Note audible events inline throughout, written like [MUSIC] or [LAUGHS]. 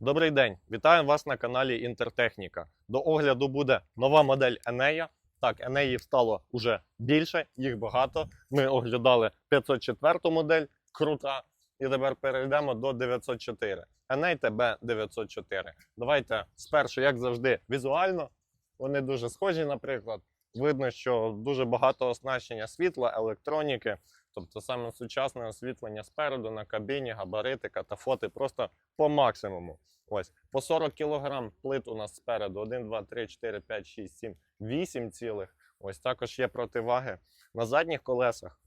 Добрий день, вітаю вас на каналі Інтертехніка. До огляду буде нова модель Енея. Так, Енеїв стало уже більше, їх багато. Ми оглядали 504 модель, крута. І тепер перейдемо до 904. Еней ТБ 904. Давайте спершу, як завжди, візуально. Вони дуже схожі, наприклад. Видно, що дуже багато оснащення світла, електроніки, тобто саме сучасне освітлення спереду на кабіні, габарити, катафоти просто по максимуму. Ось по 40 кг плит у нас спереду. 1, 2, 3, 4, 5, 6, 7, 8 цілих. Ось також є противаги на задніх колесах.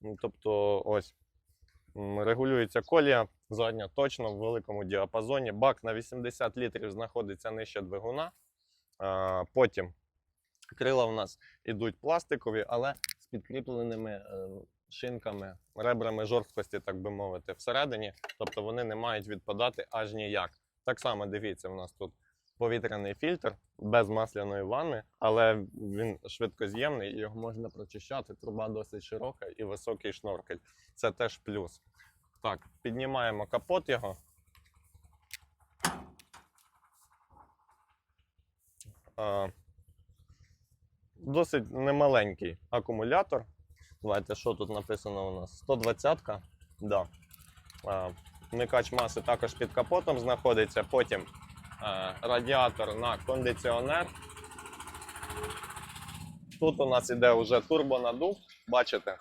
Ну, Тобто, ось регулюється колія задня точно в великому діапазоні. Бак на 80 літрів знаходиться нижче двигуна. Потім крила у нас ідуть пластикові, але з підкріпленими е, шинками, ребрами жорсткості, так би мовити, всередині. Тобто вони не мають відпадати аж ніяк. Так само дивіться, у нас тут повітряний фільтр без масляної ванни, але він швидкоз'ємний його можна прочищати. Труба досить широка і високий шноркель. Це теж плюс. Так, піднімаємо капот його. Досить немаленький акумулятор. Давайте, що тут написано у нас? 120-ка. Да. Вмикач маси також під капотом знаходиться. Потім радіатор на кондиціонер. Тут у нас іде вже турбонадув, бачите.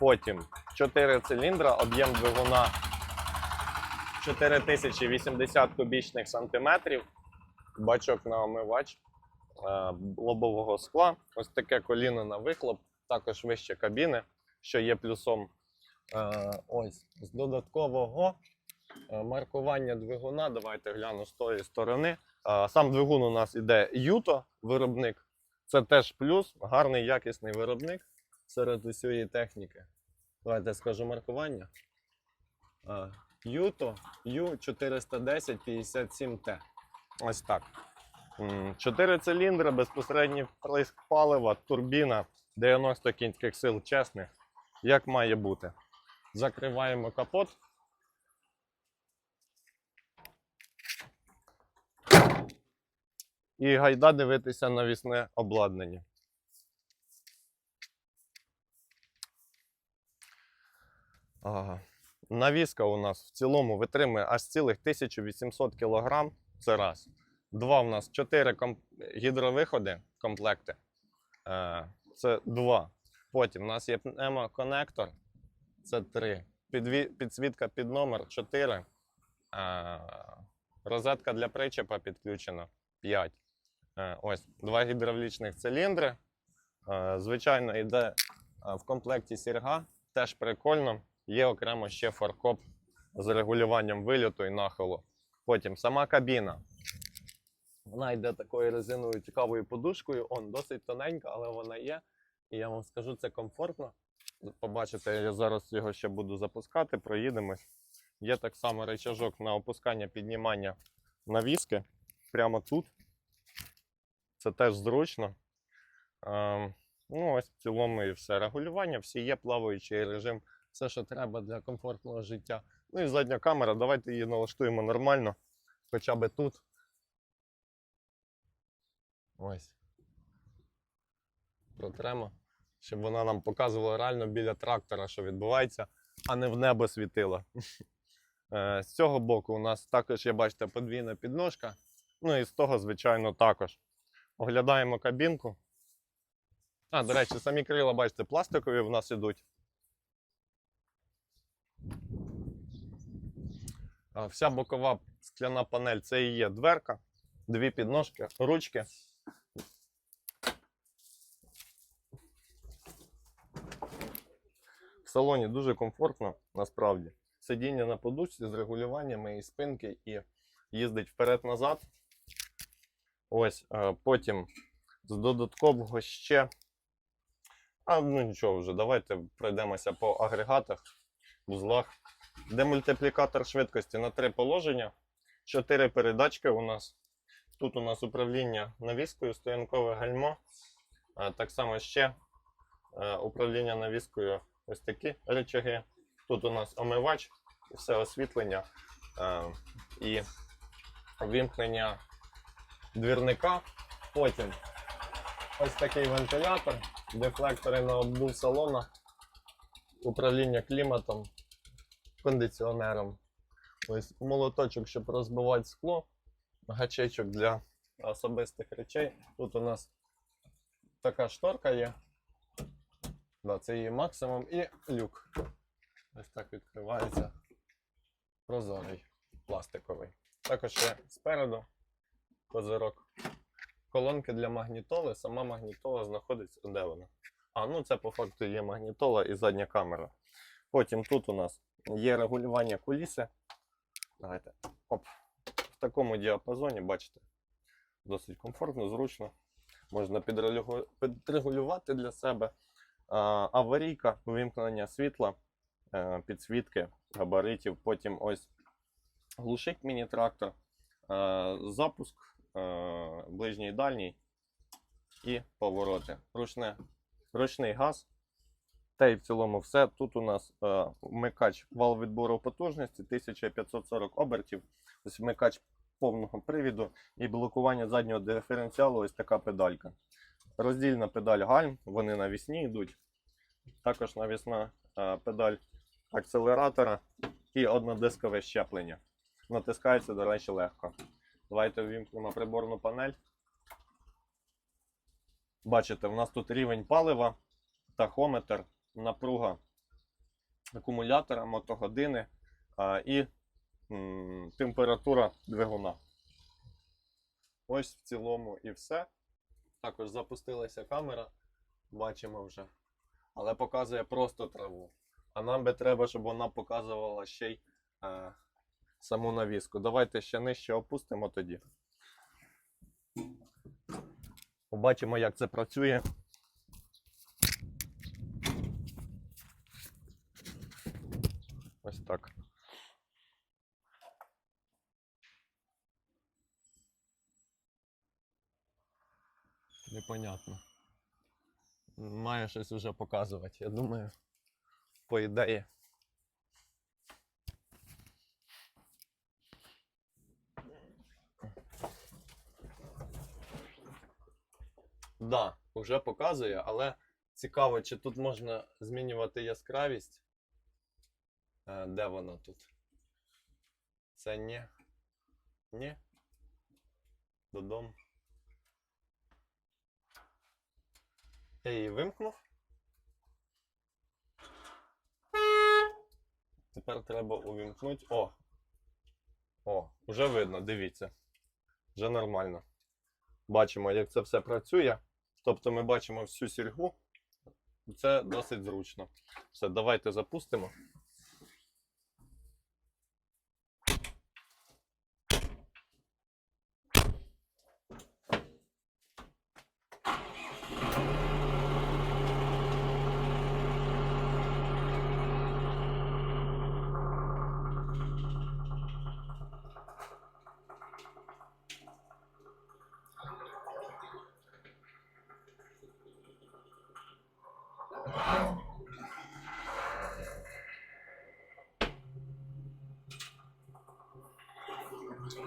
Потім 4 циліндра, об'єм двигуна 4080 кубічних сантиметрів. Бачок на омивач лобового скла. Ось таке коліно на вихлоп, також вище кабіни, що є плюсом. Е, ось з додаткового е, маркування двигуна. Давайте гляну з тої сторони. Е, Сам двигун у нас іде Юто виробник. Це теж плюс, гарний якісний виробник серед усієї техніки. Давайте скажу маркування. Е, Юто U410 57T. Ось так. Чотири циліндри, безпосередній вприск палива, турбіна 90 кінських сил чесних, як має бути. Закриваємо капот. І гайда дивитися навісне обладнання. Ага. Навіска у нас в цілому витримує аж цілих 1800 кг. Це раз. Два у нас 4 комп... гідровиходи комплекти. Е, це два. Потім у нас є пневмоконектор. Це 3. Підві... Підсвітка під номер 4. Е, розетка для причепа підключена 5. Е, ось два гідравлічних циліндри. Звичайно, йде в комплекті сірга. Теж прикольно. Є окремо ще фаркоп з регулюванням вильоту і нахилу. Потім сама кабіна. Вона йде такою резиновою цікавою подушкою. Он досить тоненька, але вона є. І я вам скажу, це комфортно. Побачите, я зараз його ще буду запускати, проїдемось. Є так само рычажок на опускання піднімання навіски прямо тут. Це теж зручно. Ем, ну, ось в цілому і все. Регулювання, всі є, плаваючий режим, все, що треба для комфортного життя. Ну і задня камера, давайте її налаштуємо нормально, хоча б тут. Ось. Протремо, щоб вона нам показувала реально біля трактора, що відбувається, а не в небо світила. [LAUGHS] Е, З цього боку у нас також є, бачите, подвійна підножка. Ну і з того, звичайно, також. Оглядаємо кабінку. А, до речі, самі крила, бачите, пластикові в нас ідуть. Вся бокова скляна панель це і є дверка, дві підножки, ручки. Салоні дуже комфортно, насправді. Сидіння на подушці з регулюваннями і спинки, і їздить вперед-назад. Ось, е, потім з додаткового ще. А ну нічого вже, давайте пройдемося по агрегатах, вузлах. Демультиплікатор швидкості на три положення. Чотири передачки у нас. Тут у нас управління навіскою, стоянкове гальмо. Так само ще е, управління навіскою ось такі речаги. Тут у нас омивач все освітлення е, і вимкнення двірника. Потім ось такий вентилятор, дефлектори на обдув салона, управління кліматом, кондиціонером. Ось молоточок, щоб розбивати скло, гачечок для особистих речей. Тут у нас така шторка є. Да, це її максимум і люк. Ось так відкривається. Прозорий, пластиковий. Також ще спереду козирок. Колонки для магнітоли. Сама магнітола знаходиться. Де вона? А, ну це по факту є магнітола і задня камера. Потім тут у нас є регулювання куліси. Давайте. Оп. В такому діапазоні, бачите, досить комфортно, зручно. Можна підрегулю- підрегулювати для себе. Аварійка, вимкнення світла, е, підсвітки, габаритів. Потім ось глушить міні-трактор, е, запуск, е, ближній і дальній і повороти. Ручне, ручний газ. Та й в цілому все. Тут у нас вмикач вал відбору потужності 1540 обертів. Ось вмикач повного привіду і блокування заднього диференціалу ось така педалька. Роздільна педаль гальм, вони навісні йдуть. Також навісна е, педаль акселератора і однодискове щеплення. Натискається, до речі, легко. Давайте ввімкнемо приборну панель. Бачите, у нас тут рівень палива, тахометр, напруга акумулятора, мотогодини і температура двигуна. Ось в цілому і все. Також запустилася камера, бачимо вже. Але показує просто траву. А нам би треба, щоб вона показувала ще й е, саму навіску. Давайте ще нижче опустимо тоді. Побачимо, як це працює. Ось так. Непонятно. Має щось вже показувати, я думаю, по ідеї. Да, вже показує, але цікаво, чи тут можна змінювати яскравість. Е, Де вона тут? Це ні. Ні. Додому. Я її вимкнув. Тепер треба увімкнути. О! О, вже видно, дивіться. Вже нормально. Бачимо, як це все працює. Тобто ми бачимо всю сільгу. Це досить зручно. Все, давайте запустимо.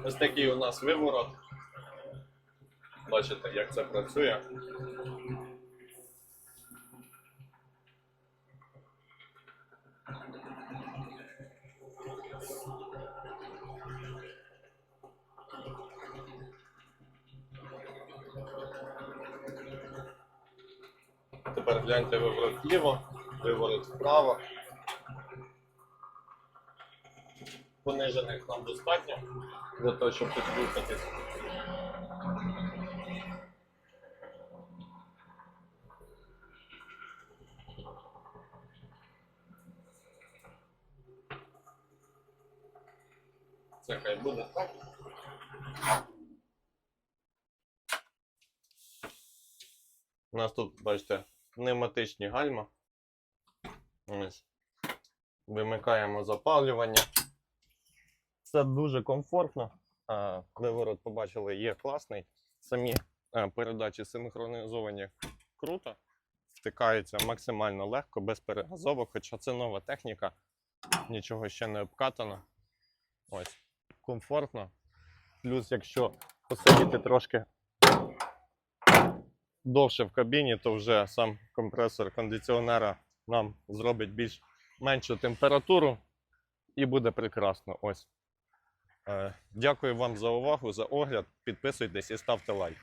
Ось такий у нас виворот. Бачите, як це працює. Тепер гляньте виворот вліво, виворот вправо. Понижених нам достатньо для того, щоб тут рухатись. Це хай буде так. У нас тут, бачите, пневматичні гальма. Ось. Вимикаємо запалювання. Все дуже комфортно. А, Виворот побачили, є класний. Самі е, передачі синхронізовані круто. Втикаються максимально легко, без перегазовок, хоча це нова техніка. нічого ще не обкатано. Ось, комфортно. Плюс, якщо посидіти трошки довше в кабіні, то вже сам компресор кондиціонера нам зробить більш меншу температуру і буде прекрасно. Ось. Е, Дякую вам за увагу, за огляд. Підписуйтесь і ставте лайк.